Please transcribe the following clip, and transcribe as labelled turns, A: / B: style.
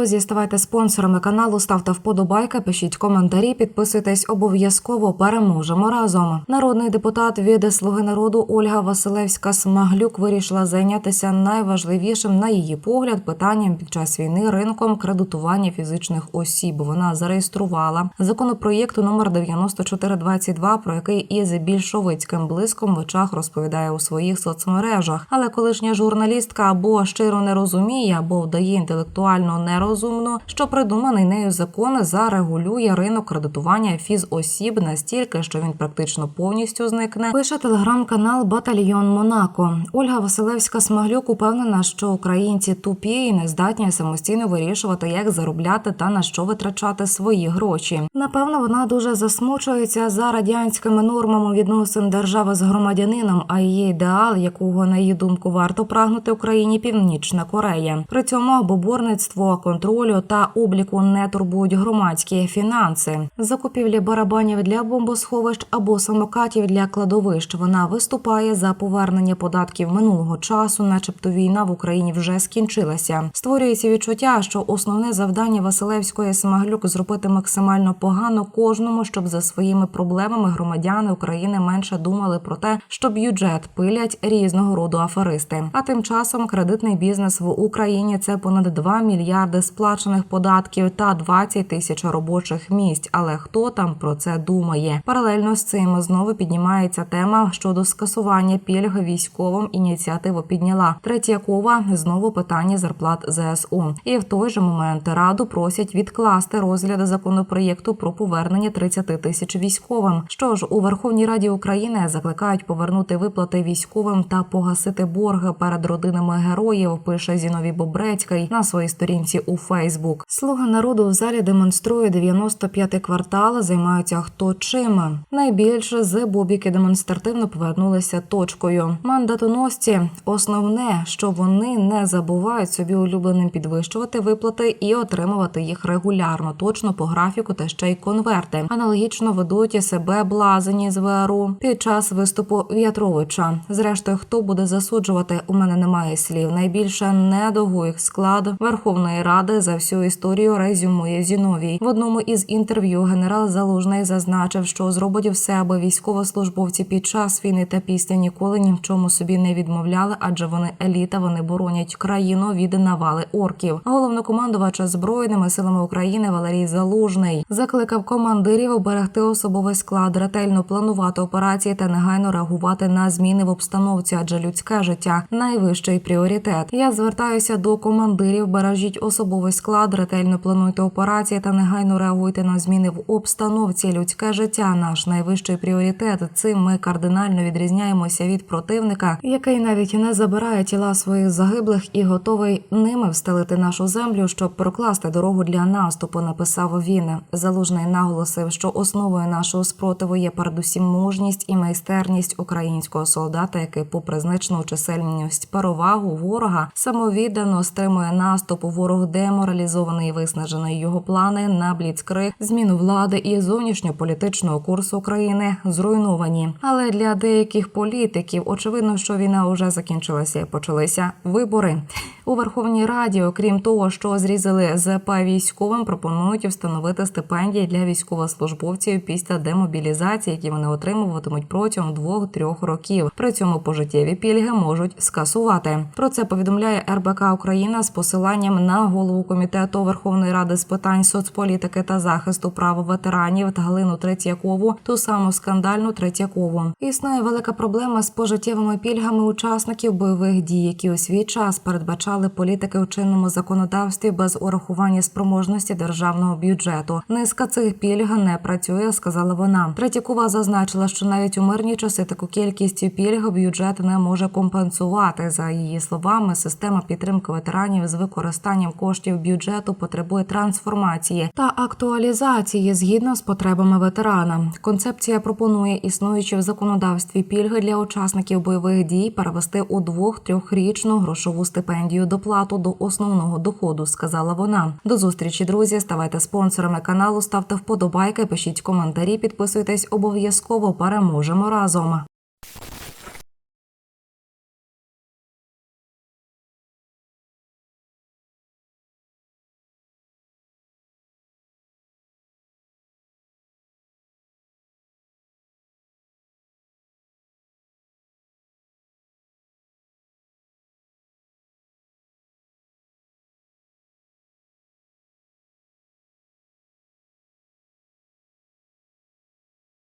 A: Друзі, ставайте спонсорами каналу, ставте вподобайки, пишіть коментарі, підписуйтесь обов'язково. Переможемо разом. Народний депутат від Слуги народу Ольга Василевська Смаглюк вирішила зайнятися найважливішим на її погляд питанням під час війни ринком кредитування фізичних осіб. Вона зареєструвала законопроєкту номер 9422, про який із більшовицьким блиском в очах розповідає у своїх соцмережах. Але колишня журналістка або щиро не розуміє, або вдає інтелектуально нерозумно, що придуманий нею закон зарегулює ринок кредитування фізосіб настільки, що він практично повністю зникне. Пише телеграм-канал Батальйон Монако. Ольга Василевська Смаглюк упевнена, що українці тупі і не здатні самостійно вирішувати, як заробляти та на що витрачати свої гроші. Напевно, вона дуже засмучується за радянськими нормами відносин держави з громадянином, а її ідеал, якого на її думку варто прагнути Україні Північна Корея. При цьому обоборництво контролю та обліку не турбують громадські фінанси, закупівлі барабанів для бомбосховищ або самокатів для кладовищ. Вона виступає за повернення податків минулого часу, начебто війна в Україні вже скінчилася. Створюється відчуття, що основне завдання Василевської Смаглюк зробити максимально погано кожному, щоб за своїми проблемами громадяни України менше думали про те, що бюджет пилять різного роду аферисти. А тим часом кредитний бізнес в Україні це понад 2 мільярди сплачених податків та 20 тисяч робочих місць. Але хто там про це думає? Паралельно з цим знову піднімається тема щодо скасування пільг військовим. Ініціативу підняла Третьякова знову питання зарплат ЗСУ. І в той же момент раду просять відкласти розгляд законопроєкту про повернення 30 тисяч військовим. Що ж у Верховній Раді України закликають повернути виплати військовим та погасити борги перед родинами героїв. Пише Зіновій Бобрецький на своїй сторінці у Фейсбук. Слуга народу в залі демонструє 95-й квартал. Займаються хто чим. Найбільше з бобіки демонстративно повернулися точкою. Мандатоносці основне, що вони не забувають собі улюбленим підвищувати виплати і отримувати їх регулярно, точно по графіку та ще й конверти. Аналогічно ведуть себе блазені з ВРУ під час виступу В'ятровича. Зрештою, хто буде засуджувати, у мене немає слів. Найбільше недогуїх склад Верховної Ради за всю історію резюмує Зіновій. В одному із інтерв'ю генерал Залужний зазначив, що зробить все, аби військовослужбовці під час війни та після ніколи ні в чому собі не відмовляли, адже вони еліта, вони боронять країну від навали орків. Головнокомандувач збройними силами України Валерій Залужний закликав командирів оберегти особовий склад, ретельно планувати операції та негайно реагувати на зміни в обстановці, адже людське життя найвищий пріоритет. Я звертаюся до командирів. Бережіть особовий склад, ретельно плануйте операції та негайно реагуйте на зміни в обстановці. Людське життя наш найвищий пріоритет. Цим ми кардинально відрізняємося від противника, який навіть не забирає тіла своїх загиблих і готовий ними встелити нашу землю, щоб прокласти дорогу для наступу. Написав він. Залужний наголосив, що основою нашого спротиву є передусім мужність і майстерність українського солдата, який, попри значну чисельність перевагу ворога, самовіддано стримує наступ. Ворог деморалізований і виснажений. Його плани на бліцкриг, зміну влади і зовнішньополітичного курсу України зруйновані. Але для деяких політиків очевидно, що війна вже закінчилася і почалися вибори у Верховній Раді. Окрім того, що зрізали ЗП військовим, пропонують встановити стипендії для військовослужбовців після демобілізації, які вони отримуватимуть протягом двох-трьох років. При цьому пожиттєві пільги можуть скасувати. Про це повідомляє РБК Україна з посиланням на голову комітету Верховної Ради з питань соцполітики та захисту прав ветеранів та Галину Третьякову, ту саму скандальну Третьякову. Існує велика проблема з пожиттєвими пільгами учасників бойових дій, які у свій час передбачали політики у чинному законодавстві без урахування спроможності державного бюджету. Низка цих пільг не працює, сказала вона. Третьякова зазначила, що навіть у мирні часи таку кількість пільг бюджет не може компенсувати. За її словами, система підтримки ветеранів з використанням коштів бюджету потребує трансформації та актуалізації згідно з потребами ветерана. Концепція пропонує існуючі в законодавстві пільги для учасників бойових дій перевести у двох-трьохрічну грошову стипендію доплату до основного доходу, сказала вона. До зустрічі, друзі. Ставайте спонсорами каналу, ставте вподобайки, пишіть коментарі, підписуйтесь обов'язково. Переможемо разом.